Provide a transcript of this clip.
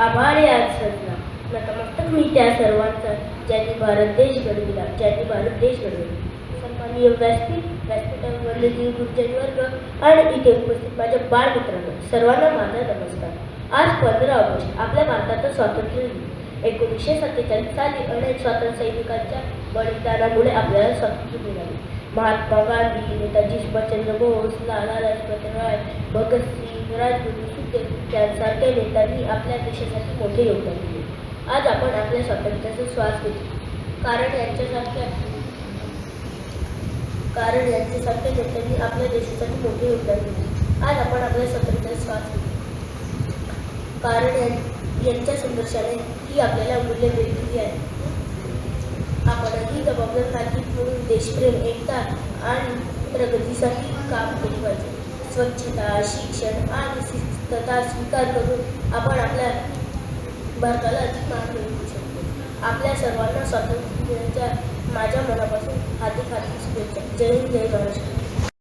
आभारी आज सजला. नतमस्तक मी त्या सर्वांचा ज्यांनी भारत देश घडविला ज्यांनी भारत देश घडविला. सन्माननीय व्यासपीठ व्यासपीठावरले जीव गुरुजन वर्ग आणि इथे उपस्थित माझ्या बाळमित्रांनो सर्वांना माझा नमस्कार. आज पंधरा ऑगस्ट आपल्या भारताचं स्वातंत्र्य दिन. एकोणीसशे सत्तेचाळीस साली अनेक स्वातंत्र्य सैनिकांच्या बलिदानामुळे आपल्याला स्वातंत्र्य मिळाले. महात्मा गांधी नेताजी सुभाषचंद्र बोस लाला लाजपत राय भगतसिंग राजगुरू सुखदेव यांसारख्या नेत्यांनी आपल्या देशासाठी मोठे योगदान दिले. आज आपण आपल्या स्वातंत्र्याचा श्वास घेतो कारण यांच्यासारख्या कारण यांच्यासारख्या नेत्यांनी आपल्या देशासाठी मोठे योगदान दिले. आज आपण आपल्या स्वातंत्र्याचा श्वास घेतो कारण यांच्या संघर्षाने ही आपल्याला मूल्य मिळाली आहे. आपणही जबाबदार नागरिक म्हणून देशप्रेम एकता आणि प्रगतीसाठी काम केले पाहिजे. स्वच्छता शिक्षण आणि शिस्तता स्वीकार करून आपण आपल्या भारताला अधिक मान मिळवू शकतो. आपल्या सर्वांना स्वातंत्र्य देण्याच्या माझ्या मनापासून हार्दिक हार्दिक शुभेच्छा. जय हिंद जय महाराष्ट्र.